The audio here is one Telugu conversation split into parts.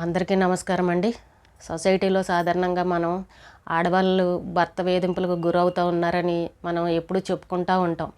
అందరికీ నమస్కారం అండి. సొసైటీలో సాధారణంగా మనం ఆడవాళ్ళు భర్త వేధింపులకు గురవుతూ ఉన్నారని మనం ఎప్పుడూ చెప్పుకుంటూ ఉంటాం.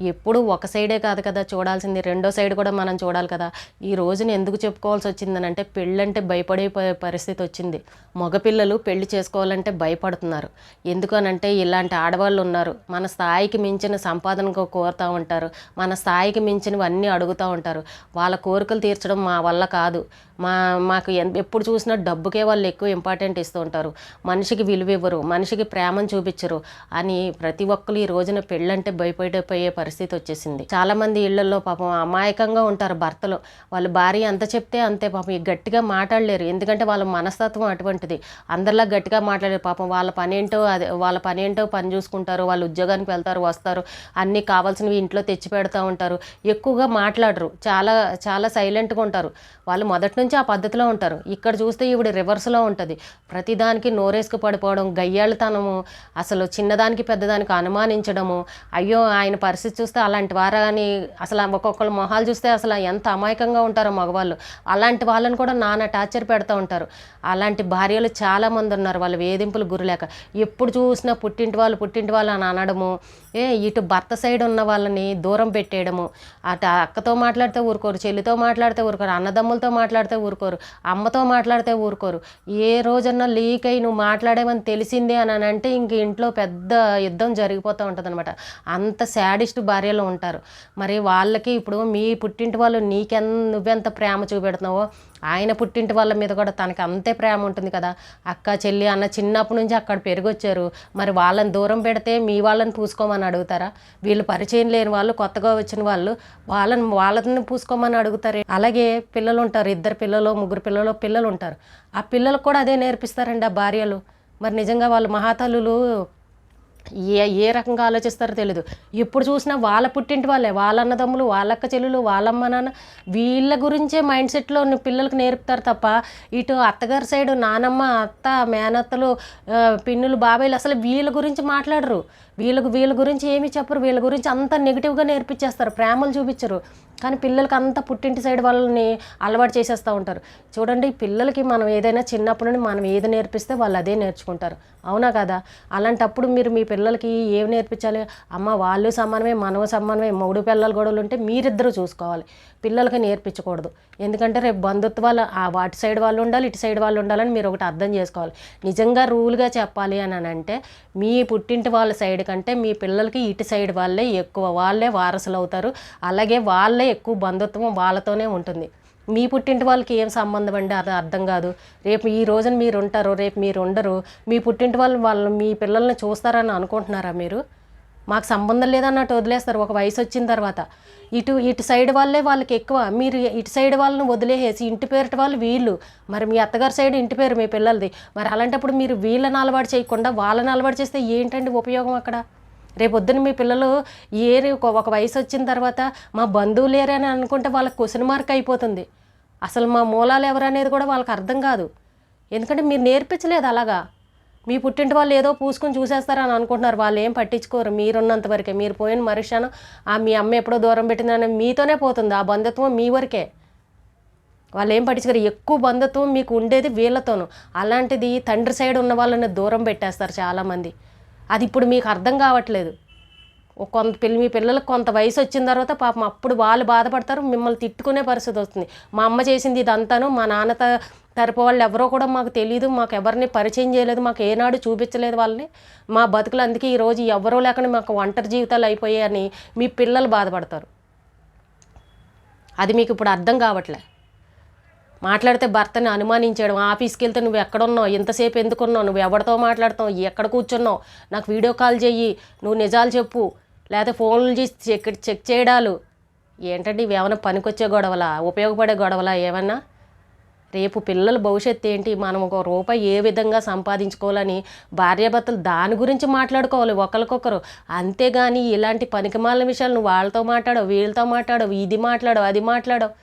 ఎప్పుడు ఒక సైడే కాదు కదా చూడాల్సింది రెండో సైడ్ కూడా మనం చూడాలి కదా. ఈ రోజున ఎందుకు చెప్పుకోవాల్సి వచ్చిందని అంటే పెళ్ళంటే భయపడే పరిస్థితి వచ్చింది. మగపిల్లలు పెళ్ళి చేసుకోవాలంటే భయపడుతున్నారు. ఎందుకనంటే ఇలాంటి ఆడవాళ్ళు ఉన్నారు. మన స్థాయికి మించిన సంపాదనకు కోరుతూ ఉంటారు. మన స్థాయికి మించినవి అన్నీ అడుగుతూ ఉంటారు. వాళ్ళ కోరికలు తీర్చడం మా వల్ల కాదు. మా మాకు ఎప్పుడు చూసినా డబ్బుకే వాళ్ళు ఎక్కువ ఇంపార్టెంట్ ఇస్తూ ఉంటారు. మనిషికి విలువ ఇవ్వరు మనిషికి ప్రేమను చూపించరు అని ప్రతి ఒక్కరు ఈ రోజున పెళ్ళంటే భయపడిపోయే పరిస్థితి వచ్చేసింది చాలా మంది ఇళ్ళలో పాపం అమాయకంగా ఉంటారు భర్తలు. వాళ్ళ భార్య ఎంత చెప్తే అంతే పాపం. ఈ గట్టిగా మాట్లాడలేరు. ఎందుకంటే వాళ్ళ మనస్తత్వం అటువంటిది. అందరిలా గట్టిగా మాట్లాడలేరు. పాపం వాళ్ళ పని ఏంటో అదే వాళ్ళ పని ఏంటో పని చూసుకుంటారు. వాళ్ళు ఉద్యోగానికి వెళ్తారు వస్తారు. అన్నీ కావాల్సినవి ఇంట్లో తెచ్చి పెడతా ఉంటారు. ఎక్కువగా మాట్లాడరు. చాలా చాలా సైలెంట్గా ఉంటారు. వాళ్ళు మొదటి నుంచి ఆ పద్ధతిలో ఉంటారు. ఇక్కడ చూస్తే ఈవిడ రివర్స్లో ఉంటుంది. ప్రతిదానికి నోరేసుకు పడిపోవడం గయ్యాళతనము అసలు చిన్నదానికి పెద్దదానికి అనుమానించడము అయ్యో ఆయన పరిస్థితి చూస్తే అలాంటి వారని అసలు ఒక్కొక్కరు మొహాలు చూస్తే అసలు ఎంత అమాయకంగా ఉంటారో మగవాళ్ళు. అలాంటి వాళ్ళని కూడా నాన్న టార్చర్ పెడుతూ ఉంటారు. అలాంటి భార్యలు చాలామంది ఉన్నారు. వాళ్ళు వేధింపులు గురిలేక. ఎప్పుడు చూసినా పుట్టింటి వాళ్ళు పుట్టింటి వాళ్ళు అని అనడము ఏ ఇటు భర్త సైడ్ ఉన్న వాళ్ళని దూరం పెట్టేయడము అటు అక్కతో మాట్లాడితే ఊరుకోరు చెల్లితో మాట్లాడితే ఊరుకోరు అన్నదమ్ములతో మాట్లాడితే ఊరుకోరు అమ్మతో మాట్లాడితే ఊరుకోరు. ఏ రోజన్నా లీక్ అయి నువ్వు మాట్లాడేమని తెలిసిందే అని అంటే ఇంక ఇంట్లో పెద్ద యుద్ధం జరిగిపోతూ ఉంటుంది అనమాట అంత శాడిస్ట్ భార్యలు ఉంటారు. మరి వాళ్ళకి ఇప్పుడు మీ పుట్టింటి వాళ్ళు నీకెన్ నువ్వెంత ప్రేమ చూపెడుతున్నావో ఆయన పుట్టింటి వాళ్ళ మీద కూడా తనకి అంతే ప్రేమ ఉంటుంది కదా. అక్క చెల్లి అన్న చిన్నప్పటి నుంచి అక్కడ పెరిగొచ్చారు. మరి వాళ్ళని దూరం పెడితే మీ వాళ్ళని పూసుకోమని అడుగుతారా? వీళ్ళు పరిచయం లేని వాళ్ళు కొత్తగా వచ్చిన వాళ్ళు వాళ్ళని వాళ్ళని పూసుకోమని అడుగుతారు? అలాగే పిల్లలు ఉంటారు. ఇద్దరు పిల్లలు ముగ్గురు పిల్లలు పిల్లలు ఉంటారు. ఆ పిల్లలకు కూడా అదే నేర్పిస్తారండి ఆ భార్యలు. మరి నిజంగా వాళ్ళు మహాతల్లులు ఏ ఏ రకంగా ఆలోచిస్తారో తెలియదు ఎప్పుడు చూసినా వాళ్ళ పుట్టింటి వాళ్ళే వాళ్ళ అన్నదమ్ములు వాళ్ళక్క చెల్లెలు వాళ్ళమ్మ నాన్న వీళ్ళ గురించే మైండ్ సెట్లో పిల్లలకు నేర్పుతారు తప్ప ఇటు అత్తగారి సైడ్ నానమ్మ అత్త మేనత్తలు పిన్నులు బాబాయిలు అసలు వీళ్ళ గురించి మాట్లాడరు. వీళ్ళకు వీళ్ళ గురించి ఏమి చెప్పరు వీళ్ళ గురించి అంత నెగిటివ్గా నేర్పించేస్తారు ప్రేమలు చూపించరు. కానీ పిల్లలకి అంత పుట్టింటి సైడ్ వాళ్ళని అలవాటు చేసేస్తూ ఉంటారు. చూడండి పిల్లలకి మనం ఏదైనా చిన్నప్పటి నుండి మనం ఏది నేర్పిస్తే వాళ్ళు అదే నేర్చుకుంటారు. అవునా కదా? అలాంటప్పుడు మీరు మీ పిల్లలకి ఏం నేర్పించాలి? అమ్మ వాళ్ళు సమానమే మనం సమానమే మూడు పిల్లలు గొడవలు ఉంటే మీరిద్దరూ చూసుకోవాలి. పిల్లలకి నేర్పించకూడదు. ఎందుకంటే రేపు బంధుత్వాలు ఆ వాటి సైడ్ వాళ్ళు ఉండాలి ఇటు సైడ్ వాళ్ళు ఉండాలని మీరు ఒకటి అర్థం చేసుకోవాలి. నిజంగా రూల్గా చెప్పాలి అని అంటే మీ పుట్టింటి వాళ్ళ సైడ్ కంటే మీ పిల్లలకి ఇటు సైడ్ వాళ్ళే ఎక్కువ వాళ్ళే వారసులు అవుతారు. అలాగే వాళ్ళే ఎక్కువ బంధుత్వం వాళ్ళతోనే ఉంటుంది. మీ పుట్టింటి వాళ్ళకి ఏం సంబంధం అండి? అది అర్థం కాదు. రేపు ఈ రోజున మీరు ఉంటారు రేపు మీరు ఉండరు. మీ పుట్టింటి వాళ్ళు వాళ్ళు మీ పిల్లల్ని చూస్తారని అనుకుంటున్నారా మీరు? మాకు సంబంధం లేదన్నట్టు వదిలేస్తారు. ఒక వయసు వచ్చిన తర్వాత ఇటు ఇటు సైడ్ వాళ్ళే వాళ్ళకి ఎక్కువ. మీరు ఇటు సైడ్ వాళ్ళని వదిలేసేసి ఇంటి పేరిట వాళ్ళు వీళ్ళు. మరి మీ అత్తగారి సైడ్ ఇంటి పేరు మీ పిల్లలది. మరి అలాంటప్పుడు మీరు వీళ్ళని అలవాటు చేయకుండా వాళ్ళని అలవాటు చేస్తే ఏంటండి ఉపయోగం అక్కడ? రేపొద్దున మీ పిల్లలు ఏరి ఒక వయసు వచ్చిన తర్వాత మా బంధువులేరే అని అనుకుంటే వాళ్ళకి క్వశ్చన్ మార్క్ అయిపోతుంది. అసలు మా మూలాలు ఎవరనేది కూడా వాళ్ళకి అర్థం కాదు. ఎందుకంటే మీరు నేర్పించలేదు అలాగా. మీ పుట్టింటి వాళ్ళు ఏదో పూసుకొని చూసేస్తారని అనుకుంటున్నారు. వాళ్ళు ఏం పట్టించుకోరు. మీరున్నంత వరకే. మీరు పోయిన మరుక్షణం ఆ మీ అమ్మ ఎప్పుడో దూరం పెట్టిందని మీతోనే పోతుంది. ఆ బంధుత్వం మీ వరకే. వాళ్ళు ఏం పట్టించుకోరు. ఎక్కువ బంధుత్వం మీకు ఉండేది వీళ్ళతోనూ. అలాంటిది తండ్రి సైడ్ ఉన్న వాళ్ళని దూరం పెట్టేస్తారు చాలామంది. అది ఇప్పుడు మీకు అర్థం కావట్లేదు. ఒక కొంత పిల్ల మీ పిల్లలకు కొంత వయసు వచ్చిన తర్వాత పాపం అప్పుడు వాళ్ళు బాధపడతారు. మిమ్మల్ని తిట్టుకునే పరిస్థితి వస్తుంది. మా అమ్మ చేసింది ఇదంతాను. మా నాన్నత తరపు వాళ్ళు ఎవరో కూడా మాకు తెలియదు మాకు ఎవరిని పరిచయం చేయలేదు మాకు ఏనాడు చూపించలేదు వాళ్ళని. మా బతుకులు అందుకే ఈరోజు ఎవరో లేకుండా మాకు ఒంటరి జీవితాలు అయిపోయాయని మీ పిల్లలు బాధపడతారు. అది మీకు ఇప్పుడు అర్థం కావట్లే. మాట్లాడితే భర్తని అనుమానించడం ఆఫీస్కి వెళ్తే నువ్వు ఎక్కడున్నావు ఎంతసేపు ఎందుకున్నావు నువ్వు ఎవరితో మాట్లాడుతావు ఎక్కడ కూర్చున్నావు నాకు వీడియో కాల్ చెయ్యి నువ్వు నిజాలు చెప్పు లేకపోతే ఫోన్లు చేసి చెక్ చెక్ చేయడాలు. ఏంటంటే ఇవి ఏమైనా పనికొచ్చే గొడవలా ఉపయోగపడే గొడవలా ఏమన్నా? రేపు పిల్లల భవిష్యత్తు ఏంటి? మనం ఒక రూపాయి ఏ విధంగా సంపాదించుకోవాలని భార్యాభర్తలు దాని గురించి మాట్లాడుకోవాలి ఒకరికొకరు. అంతేగాని ఇలాంటి పనికిమాలిన విషయాలు నువ్వు వాళ్ళతో మాట్లాడవు వీళ్ళతో మాట్లాడవు ఇది మాట్లాడవు అది మాట్లాడవు.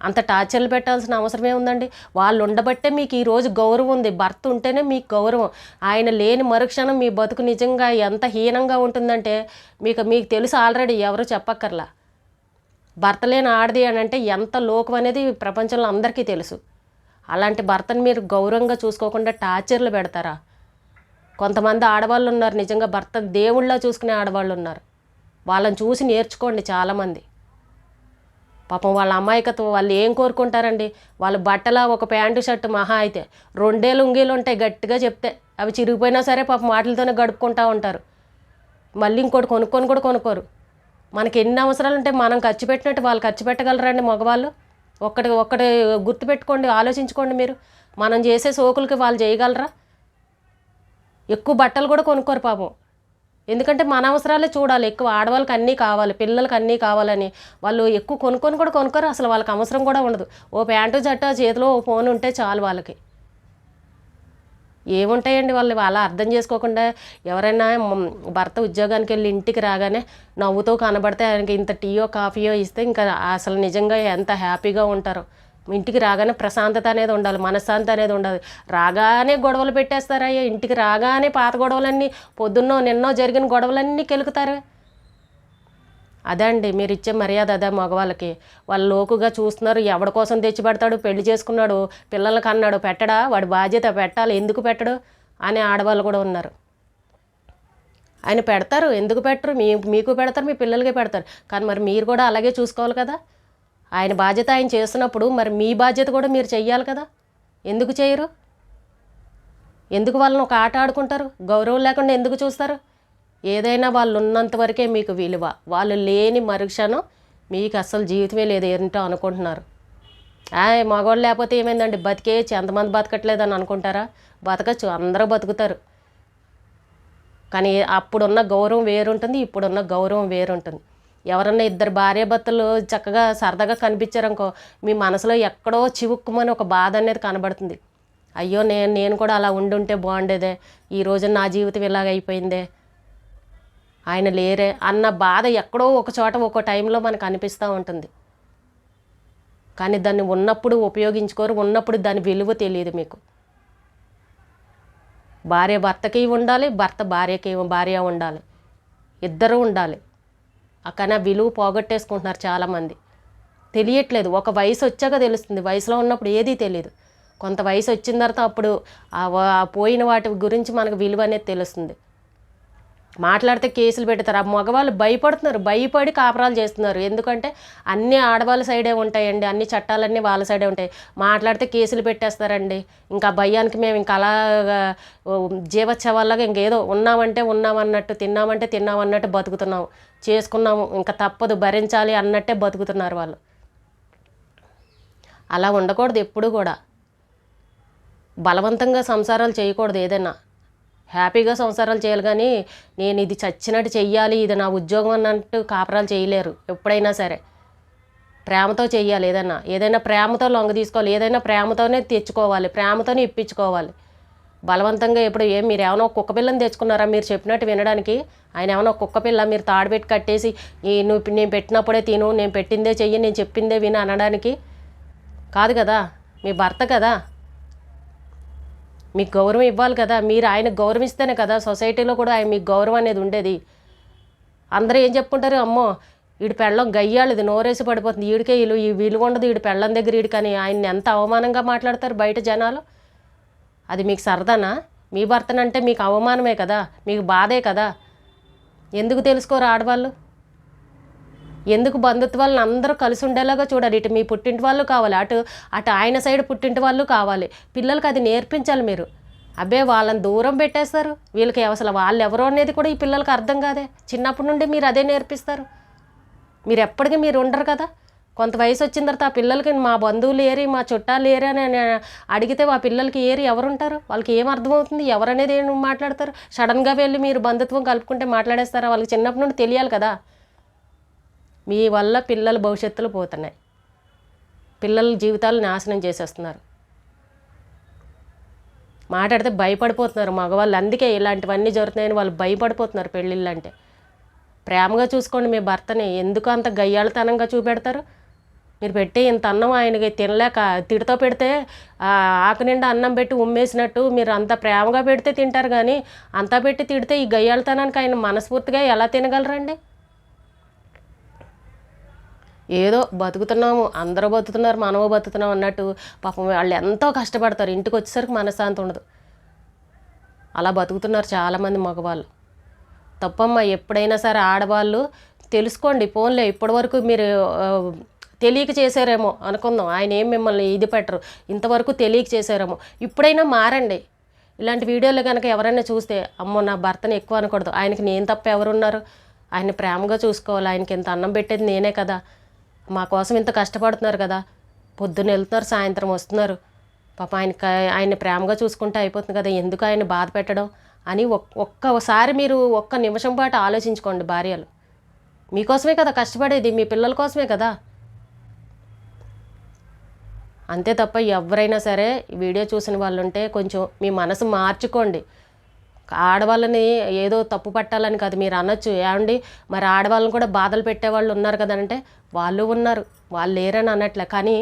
అంత టార్చర్లు పెట్టాల్సిన అవసరమే ఉందండి. వాళ్ళు ఉండబట్టే మీకు ఈరోజు గౌరవం ఉంది. భర్త ఉంటేనే మీకు గౌరవం. ఆయన లేని మరుక్షణం మీ బతుకు నిజంగా ఎంత హీనంగా ఉంటుందంటే మీకు మీకు తెలుసు ఆల్రెడీ ఎవరు చెప్పక్కర్లా. భర్త లేని ఆడది అని అంటే ఎంత లోకం అనేది ప్రపంచంలో అందరికీ తెలుసు. అలాంటి భర్తను మీరు గౌరవంగా చూసుకోకుండా టార్చర్లు పెడతారా? కొంతమంది ఆడవాళ్ళు ఉన్నారు నిజంగా భర్త దేవుళ్ళ చూసుకునే ఆడవాళ్ళు ఉన్నారు. వాళ్ళని చూసి నేర్చుకోండి చాలామంది. పాపం వాళ్ళ అమాయకత్వం వాళ్ళు ఏం కోరుకుంటారండి? వాళ్ళు బట్టల ఒక ప్యాంటు షర్టు మహా అయితే రెండే లుంగీలు ఉంటాయి గట్టిగా చెప్తే. అవి చిరిగిపోయినా సరే పాపం వాటితోనే గడుపుకుంటూ ఉంటారు. మళ్ళీ ఇంకోటి కొనుక్కొని కూడా కొనుక్కోరు. మనకి ఎన్ని అవసరాలు ఉంటాయి మనం ఖర్చు పెట్టినట్టు వాళ్ళు ఖర్చు పెట్టగలరండి మగవాళ్ళు. ఒక్కటి ఒక్కటి గుర్తుపెట్టుకోండి ఆలోచించుకోండి మీరు. మనం చేసే సోకులకి వాళ్ళు చేయగలరా? ఎక్కువ బట్టలు కూడా కొనుక్కోరు పాపం. ఎందుకంటే మన అవసరాలే చూడాలి. ఎక్కువ ఆడవాళ్ళకి అన్నీ కావాలి పిల్లలకి అన్నీ కావాలని. వాళ్ళు ఎక్కువ కొనుక్కొని కూడా కొనుక్కోరు అసలు వాళ్ళకి అవసరం కూడా ఉండదు. ఓ ప్యాంటు జట్ట చేతిలో ఓ ఫోన్ ఉంటే చాలు వాళ్ళకి. ఏముంటాయండి వాళ్ళు? అలా అర్థం చేసుకోకుండా ఎవరైనా భర్త ఉద్యోగానికి వెళ్ళి ఇంటికి రాగానే నవ్వుతూ కనబడితే ఆయనకి ఇంత టీయో కాఫీయో ఇస్తే ఇంకా అసలు నిజంగా ఎంత హ్యాపీగా ఉంటారు? ఇంటికి రాగానే ప్రశాంతత అనేది ఉండాలి మనశ్శాంతి అనేది ఉండాలి. రాగానే గొడవలు పెట్టేస్తారయ్యా ఇంటికి రాగానే పాత గొడవలన్నీ పొద్దున్నో నిన్నో జరిగిన గొడవలన్నీ కెలుకుతారు? అదే అండి మీరు ఇచ్చే మర్యాద అదే మగవాళ్ళకి. వాళ్ళు లోకుగా చూస్తున్నారు ఎవడి కోసం తెచ్చి పెడతాడు పెళ్ళి చేసుకున్నాడు పిల్లలకి అన్నాడు పెట్టడా? వాడి బాధ్యత పెట్టాలి ఎందుకు పెట్టడు? అనే ఆడవాళ్ళు కూడా ఉన్నారు. ఆయన పెడతారు ఎందుకు పెట్టరు? మీ మీకు పెడతారు మీ పిల్లలకి పెడతారు. కానీ మరి మీరు కూడా అలాగే చూసుకోవాలి కదా? ఆయన బాధ్యత ఆయన చేస్తున్నప్పుడు మరి మీ బాధ్యత కూడా మీరు చెయ్యాలి కదా? ఎందుకు చేయరు? ఎందుకు వాళ్ళని ఒక ఆట ఆడుకుంటారు? గౌరవం లేకుండా ఎందుకు చూస్తారు? ఏదైనా వాళ్ళు ఉన్నంత వరకే మీకు విలువ. వాళ్ళు లేని మరుక్షణం మీకు అసలు జీవితమే లేదు ఏంటో అనుకుంటున్నారు. ఆయ్ మగవాళ్ళు లేకపోతే ఏమైందండి? బతికేయచ్చు ఎంతమంది బతకట్లేదని అనుకుంటారా? బతకచ్చు. అందరూ బతుకుతారు. కానీ అప్పుడున్న గౌరవం వేరుంటుంది ఇప్పుడున్న గౌరవం వేరుంటుంది. ఎవరన్నా ఇద్దరు భార్యాభర్తలు చక్కగా సరదాగా కనిపించారనుకో మీ మనసులో ఎక్కడో చివుక్కుమని ఒక బాధ అనేది కనబడుతుంది. అయ్యో నేను నేను కూడా అలా ఉండుంటే బాగుండేదే. ఈ రోజు నా జీవితం ఇలాగ అయిపోయిందే. ఆయన లేరే అన్న బాధ ఎక్కడో ఒక చోట ఒక టైంలో మనకు అనిపిస్తూ ఉంటుంది. కానీ దాన్ని ఉన్నప్పుడు ఉపయోగించుకోరు ఉన్నప్పుడు దాని విలువ తెలియదు మీకు. భార్య భర్తకి ఉండాలి భర్త భార్యకి భార్య ఉండాలి. ఇద్దరు ఉండాలి. కానీ ఆ విలువ పోగొట్టేసుకుంటున్నారు చాలామంది. తెలియట్లేదు. ఒక వయసు వచ్చాక తెలుస్తుంది. వయసులో ఉన్నప్పుడు ఏదీ తెలియదు. కొంత వయసు వచ్చిన తర్వాత అప్పుడు ఆ పోయిన వాటి గురించి మనకు విలువ అనేది తెలుస్తుంది. మాట్లాడితే కేసులు పెడతారు. ఆ మగవాళ్ళు భయపడుతున్నారు. భయపడి కాపురాలు చేస్తున్నారు. ఎందుకంటే అన్ని ఆడవాళ్ళ సైడే ఉంటాయండి. అన్ని చట్టాలన్నీ వాళ్ళ సైడే ఉంటాయి. మాట్లాడితే కేసులు పెట్టేస్తారండి. ఇంకా భయానికి మేము ఇంకా అలాగా ఓ, జీవోత్సవాల్లాగా ఇంకేదో ఉన్నామంటే ఉన్నామన్నట్టు తిన్నామంటే తిన్నామన్నట్టు బతుకుతున్నాము చేసుకున్నాము. ఇంకా తప్పదు. భరించాలి అన్నట్టే బతుకుతున్నారు వాళ్ళు. అలా ఉండకూడదు ఎప్పుడు కూడా. బలవంతంగా సంసారాలు చేయకూడదు ఏదైనా. హ్యాపీగా సంసారాలు చేయాలి కానీ నేను ఇది చచ్చినట్టు చెయ్యాలి ఇది నా ఉద్యోగం అన్నట్టు కాపురాలు చేయలేరు. ఎప్పుడైనా సరే. ప్రేమతో చెయ్యాలి ఏదైనా. ఏదైనా ప్రేమతో లొంగ తీసుకోవాలి. ఏదైనా ప్రేమతోనే తెచ్చుకోవాలి. ప్రేమతోనే ఇప్పించుకోవాలి. బలవంతంగా ఇప్పుడు ఏం మీరు ఏమైనా కుక్క పిల్లని తెచ్చుకున్నారా? మీరు చెప్పినట్టు వినడానికి ఆయన ఏమైనా కుక్క పిల్ల మీరు తాడుపెట్టి కట్టేసి నువ్వు నేను పెట్టినప్పుడే తిను నేను పెట్టిందే చెయ్యి నేను చెప్పిందే విను అనడానికి కాదు కదా. మీ భర్త కదా. మీకు గౌరవం ఇవ్వాలి కదా మీరు ఆయన గౌరవిస్తేనే కదా సొసైటీలో కూడా ఆయన మీకు గౌరవం అనేది ఉండేది. అందరూ ఏం చెప్పుకుంటారు అమ్మో వీడి పెళ్ళం గయ్యాళ్ళది నోరేసి పడిపోతుంది వీడికే వీళ్ళు ఈ వీలు ఉండదు వీడి పెళ్ళం దగ్గర వీడి కానీ ఎంత అవమానంగా మాట్లాడతారు బయట జనాలు? అది మీకు సరదానా? మీ భర్తనంటే మీకు అవమానమే కదా మీకు బాధే కదా? ఎందుకు తెలుసుకోరు ఆడవాళ్ళు? ఎందుకు బంధుత్వాలను అందరూ కలిసి ఉండేలాగా చూడాలి? ఇటు మీ పుట్టింటి వాళ్ళు కావాలి అటు అటు ఆయన సైడ్ పుట్టింటి వాళ్ళు కావాలి. పిల్లలకి అది నేర్పించాలి మీరు. అబ్బే వాళ్ళని దూరం పెట్టేస్తారు. వీళ్ళకి అసలు వాళ్ళు ఎవరో అనేది కూడా ఈ పిల్లలకి అర్థం కాదే. చిన్నప్పటి నుండి మీరు అదే నేర్పిస్తారు. మీరు ఎప్పటికీ మీరు ఉండరు కదా. కొంత వయసు వచ్చిన తర్వాత ఆ పిల్లలకి మా బంధువులు ఏరి మా చుట్టాలు ఏరి అని అడిగితే ఆ పిల్లలకి ఏరి ఎవరుంటారు వాళ్ళకి ఏం అర్థమవుతుంది ఎవరనేది ఏం మాట్లాడతారు? సడన్గా వెళ్ళి మీరు బంధుత్వం కలుపుకుంటే మాట్లాడేస్తారా? వాళ్ళకి చిన్నప్పటి నుండి తెలియాలి కదా. మీ వల్ల పిల్లల భవిష్యత్తులు పోతున్నాయి. పిల్లల జీవితాలు నాశనం చేసేస్తున్నారు. మాట్లాడితే భయపడిపోతున్నారు మగవాళ్ళు. అందుకే ఇలాంటివన్నీ జరుగుతున్నాయని వాళ్ళు భయపడిపోతున్నారు పెళ్ళిళ్ళు అంటే. ప్రేమగా చూసుకోండి మీ భర్తని. ఎందుకు అంత గయ్యాళతనంగా చూపెడతారు? మీరు పెట్టి ఇంత అన్నం ఆయనకి తినలేక తిడితో పెడితే ఆకు నిండా అన్నం పెట్టి ఉమ్మేసినట్టు మీరు అంత ప్రేమగా పెడితే తింటారు కానీ అంతా పెట్టి తిడితే ఈ గయ్యాళతనానికి ఆయన మనస్ఫూర్తిగా ఎలా తినగలరండి? ఏదో బతుకుతున్నాము అందరూ బతుకుతున్నారు మనము బతుకుతున్నాం అన్నట్టు పాపం వాళ్ళు ఎంతో కష్టపడతారు. ఇంటికి వచ్చేసరికి మనశ్శాంతి ఉండదు. అలా బతుకుతున్నారు చాలామంది మగవాళ్ళు. తప్పమ్మ ఎప్పుడైనా సరే ఆడవాళ్ళు తెలుసుకోండి ఫోన్లో ఇప్పటివరకు మీరు తెలియక చేశారేమో అనుకుందాం. ఆయన ఏం మిమ్మల్ని ఇది పెట్టరు. ఇంతవరకు తెలియక చేశారేమో. ఇప్పుడైనా మారండి. ఇలాంటి వీడియోలు కనుక ఎవరైనా చూస్తే అమ్మో నా భర్తని ఎక్కువ అనకూడదు. ఆయనకి నేను తప్ప ఎవరున్నారు? ఆయన ప్రేమగా చూసుకోవాలి. ఆయనకి ఇంత అన్నం పెట్టేది నేనే కదా. మా కోసం ఇంత కష్టపడుతున్నారు కదా. పొద్దున్న వెళ్తున్నారు సాయంత్రం వస్తున్నారు. పాప ఆయన ఆయన ప్రేమగా చూసుకుంటే అయిపోతుంది కదా. ఎందుకు ఆయన బాధ పెట్టడం అని ఒక్కసారి మీరు ఒక్క నిమిషం పాటు ఆలోచించుకోండి భార్యలు. మీకోసమే కదా కష్టపడేది మీ పిల్లల కోసమే కదా. అంతే తప్ప ఎవరైనా సరే వీడియో చూసిన వాళ్ళు ఉంటే కొంచెం మీ మనసు మార్చుకోండి. ఆడవాళ్ళని ఏదో తప్పు పట్టాలని కాదు మీరు అనొచ్చు. ఏమండి? మరి ఆడవాళ్ళని కూడా బాధలు పెట్టేవాళ్ళు ఉన్నారు కదంటే వాళ్ళు ఉన్నారు. వాళ్ళు లేరని అనట్లే. కానీ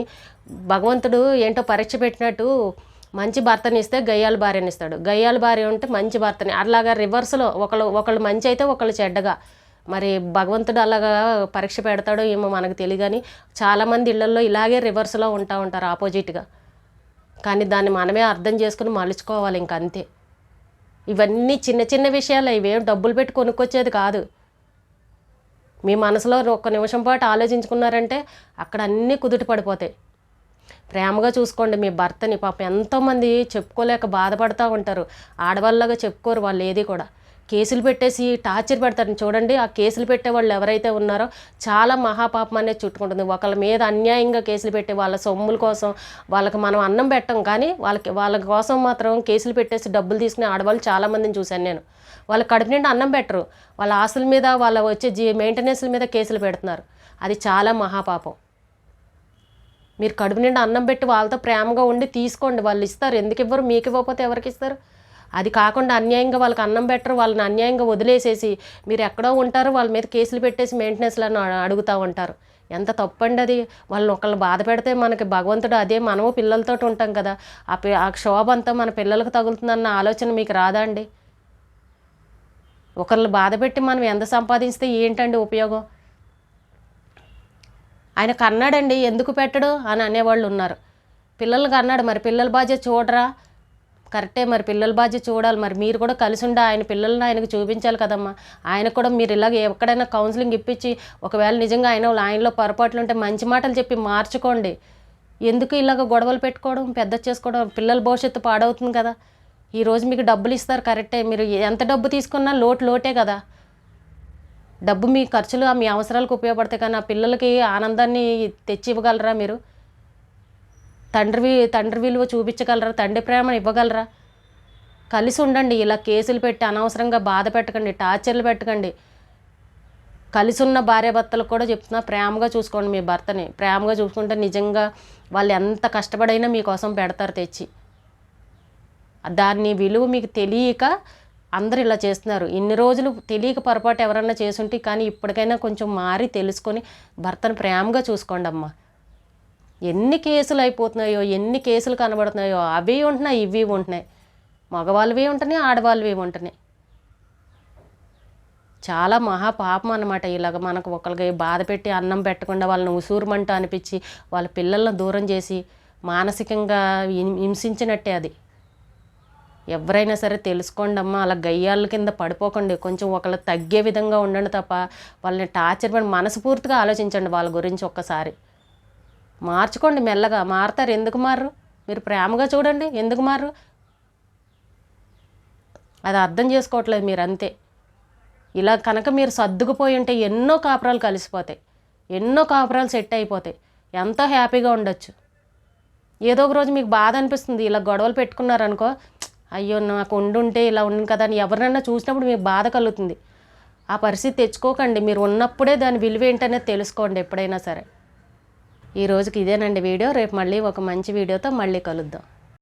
భగవంతుడు ఏంటో పరీక్ష పెట్టినట్టు మంచి భర్తని ఇస్తే గయ్యాల భార్యని ఇస్తాడు. గయ్యాల భార్య ఉంటే మంచి భర్తని. అలాగా రివర్స్లో ఒకళ్ళు ఒకళ్ళు మంచి అయితే ఒకళ్ళు చెడ్డగా. మరి భగవంతుడు అలాగా పరీక్ష పెడతాడో ఏమో మనకు తెలియదు కానీ చాలామంది ఇళ్ళలో ఇలాగే రివర్స్లో ఉంటా ఉంటారు ఆపోజిట్గా కానీ దాన్ని మనమే అర్థం చేసుకుని మలుచుకోవాలి ఇంక అంతే. ఇవన్నీ చిన్న చిన్న విషయాలు ఇవేం డబ్బులు పెట్టి కొనుక్కొచ్చేది కాదు. మీ మనసులో ఒక్క నిమిషం పాటు ఆలోచించుకున్నారంటే అక్కడ అన్నీ కుదుట పడిపోతాయి. ప్రేమగా చూసుకోండి మీ భర్తని పాప ఎంతోమంది చెప్పుకోలేక బాధపడుతూ ఉంటారు. ఆడవాళ్ళగా చెప్పుకోరు వాళ్ళు ఏది కూడా. కేసులు పెట్టేసి టార్చర్ పెడతారు చూడండి. ఆ కేసులు పెట్టే వాళ్ళు ఎవరైతే ఉన్నారో చాలా మహాపాపం అనేది చుట్టుకుంటుంది. ఒకళ్ళ మీద అన్యాయంగా కేసులు పెట్టే వాళ్ళ సొమ్ముల కోసం వాళ్ళకి మనం అన్నం పెట్టం. కానీ వాళ్ళకి వాళ్ళ కోసం మాత్రం కేసులు పెట్టేసి డబ్బులు తీసుకునే ఆడవాళ్ళు చాలామందిని చూశాను నేను. వాళ్ళ కడుపు నిండా అన్నం పెట్టరు. వాళ్ళ ఆస్తుల మీద వాళ్ళ వచ్చే జీ మెయింటెనెన్స్ల మీద కేసులు పెడుతున్నారు. అది చాలా మహాపాపం. మీరు కడుపు నిండా అన్నం పెట్టి వాళ్ళతో ప్రేమగా ఉండి తీసుకోండి. వాళ్ళు ఇస్తారు. ఎందుకు ఇవ్వరు? మీకు ఇవ్వకపోతే ఎవరికి ఇస్తారు? అది కాకుండా అన్యాయంగా వాళ్ళకి అన్నం పెట్టరు వాళ్ళని అన్యాయంగా వదిలేసేసి మీరు ఎక్కడో ఉంటారు వాళ్ళ మీద కేసులు పెట్టేసి మెయింటెనెన్స్లను అడుగుతూ ఉంటారు. ఎంత తప్పండి అది? వాళ్ళని ఒకళ్ళు బాధ పెడితే మనకి భగవంతుడు అదే మనము పిల్లలతో ఉంటాం కదా. ఆ పి- ఆ క్షోభ అంతా మన పిల్లలకు తగులుతుందన్న ఆలోచన మీకు రాదా అండి? ఒకరిని బాధ పెట్టి మనం ఎంత సంపాదిస్తే ఏంటండి ఉపయోగం? ఆయన కన్నాడండి ఎందుకు పెట్టడు అని అనేవాళ్ళు ఉన్నారు. పిల్లలకి అన్నాడు మరి పిల్లల బాధ్యత చూడరా? కరెక్టే మరి పిల్లల బాధ్యత చూడాలి మరి. మీరు కూడా కలిసి ఉండి ఆయన పిల్లల్ని ఆయనకు చూపించాలి కదమ్మా. ఆయన కూడా మీరు ఇలాగ ఎక్కడైనా కౌన్సిలింగ్ ఇప్పించి ఒకవేళ నిజంగా ఆయన ఆయనలో పొరపాట్లు ఉంటే మంచి మాటలు చెప్పి మార్చుకోండి. ఎందుకు ఇలాగ గొడవలు పెట్టుకోవడం పెద్ద చేసుకోవడం? పిల్లల భవిష్యత్తు పాడవుతుంది కదా. ఈరోజు మీకు డబ్బులు ఇస్తారు కరెక్టే. మీరు ఎంత డబ్బు తీసుకున్నా లోటు లోటే కదా. డబ్బు మీ ఖర్చులు మీ అవసరాలకు ఉపయోగపడతాయి కానీ ఆ పిల్లలకి ఆనందాన్ని తెచ్చి ఇవ్వగలరా మీరు? తండ్రి తండ్రి విలువ చూపించగలరా? తండ్రి ప్రేమను ఇవ్వగలరా? కలిసి ఉండండి ఇలా కేసులు పెట్టి అనవసరంగా బాధ పెట్టకండి టార్చర్లు పెట్టకండి. కలిసి ఉన్న భార్యాభర్తలకు కూడా చెప్తున్నా ప్రేమగా చూసుకోండి మీ భర్తని. ప్రేమగా చూసుకుంటే నిజంగా వాళ్ళు ఎంత కష్టపడైనా మీకోసం పెడతారు తెచ్చి. దాన్ని విలువ మీకు తెలియక అందరు ఇలా చేస్తున్నారు. ఇన్ని రోజులు తెలియక పొరపాటు ఎవరన్నా చేసుంటే కానీ ఇప్పటికైనా కొంచెం మారి తెలుసుకొని భర్తను ప్రేమగా చూసుకోండి అమ్మా ఎన్ని కేసులు అయిపోతున్నాయో ఎన్ని కేసులు కనబడుతున్నాయో అవి ఉంటున్నాయి ఇవి ఉంటున్నాయి. మగవాళ్ళవి ఉంటున్నాయి ఆడవాళ్ళవి ఉంటున్నాయి. చాలా మహా పాపం అనమాట ఇలాగ మనకు ఒకరికి బాధ పెట్టి అన్నం పెట్టకుండా వాళ్ళని ఉసూరుమంట అనిపించి వాళ్ళ పిల్లలను దూరం చేసి మానసికంగా హిం- హింసించినట్టే అది. ఎవరైనా సరే తెలుసుకోండి అమ్మా అలా గయ్యాల కింద పడిపోకండి. కొంచెం ఒకళ్ళు తగ్గే విధంగా ఉండండి తప్ప వాళ్ళని టార్చర్ పడి మనస్ఫూర్తిగా ఆలోచించండి వాళ్ళ గురించి ఒక్కసారి. మార్చుకోండి మెల్లగా. మారుతారు. ఎందుకు మారు మీరు ప్రేమగా చూడండి. ఎందుకు మారు అది అర్థం చేసుకోవట్లేదు మీరు అంతే. ఇలా కనుక మీరు సర్దుకుపోయి ఉంటే ఎన్నో కాపురాలు కలిసిపోతాయి. ఎన్నో కాపురాలు సెట్ అయిపోతాయి. ఎంతో హ్యాపీగా ఉండొచ్చు. ఏదో ఒక రోజు మీకు బాధ అనిపిస్తుంది. ఇలా గొడవలు పెట్టుకున్నారనుకో అయ్యో నాకు ఉండుంటే ఇలా ఉండు కదా అని ఎవరినైనా చూసినప్పుడు మీకు బాధ కలుగుతుంది. ఆ పరిస్థితి తెచ్చుకోకండి. మీరు ఉన్నప్పుడే దాని విలువ ఏంటనేది తెలుసుకోండి ఎప్పుడైనా సరే. ఈ రోజుకి ఇదేనండి వీడియో. రేపు మళ్ళీ ఒక మంచి వీడియోతో మళ్ళీ కలుద్దాం.